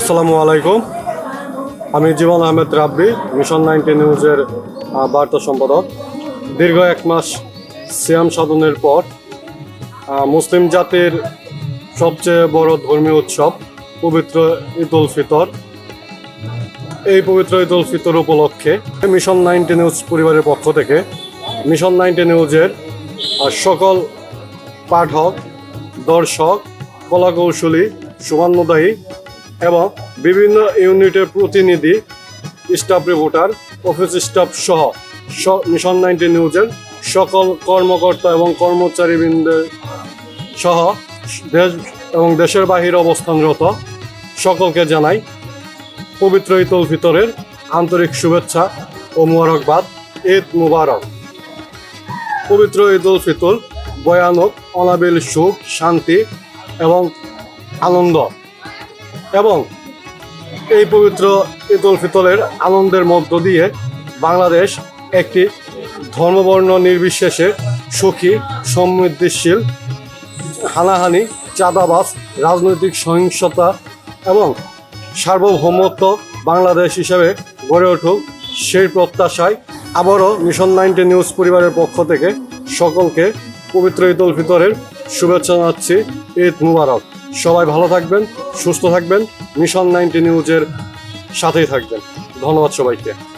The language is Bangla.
আসসালামু আলাইকুম। আমি জীবন আহমেদ রাব্বি, মিশন নাইনটি নিউজের বার্তা সম্পাদক। দীর্ঘ এক মাস সিয়াম সাধনের পর মুসলিম জাতির সবচেয়ে বড় ধর্মীয় উৎসব, পবিত্র ঈদ ফিতর। এই পবিত্র ঈদ ফিতর উপলক্ষে মিশন নাইনটি নিউজ পরিবারের পক্ষ থেকে মিশন নাইনটি নিউজের সকল পাঠক, দর্শক, কলাকৌশলী, শুভান্নদায়ী এবং বিভিন্ন ইউনিটের প্রতিনিধি, স্টাফ রিপোর্টার, অফিস স্টাফ সহ মিশন নাইনটি নিউজের সকল কর্মকর্তা এবং কর্মচারীবৃন্দের সহ দেশ এবং দেশের বাহিরে অবস্থানরত সকলকে জানাই পবিত্র উল ফিতরের আন্তরিক শুভেচ্ছা ও মুবারকবাদ। ঈদ মুবারক। পবিত্র ঈদ উল ফিতর ভয়ানক, অনাবিল সুখ, শান্তি এবং আনন্দ। এবং এই পবিত্র ঈদ উল ফিতরের আনন্দের মধ্য দিয়ে বাংলাদেশ একটি ধর্মবর্ণ নির্বিশেষে সুখী, সমৃদ্ধিশীল, হানাহানি চাঁদাবাস রাজনৈতিক সহিংসতা এবং সার্বভৌমত্ব বাংলাদেশ হিসেবে গড়ে উঠুক সেই প্রত্যাশায় আবারও মিশন নাইনটি নিউজ পরিবারের পক্ষ থেকে সকলকে পবিত্র ঈদ উল ফিতরের শুভেচ্ছা জানাচ্ছি। ঈদ মুবারক। সবাই ভালো থাকবেন সুস্থ থাকবেন মিশন নাইনটি নিউজের সাথেই থাকবেন। ধন্যবাদ সবাইকে।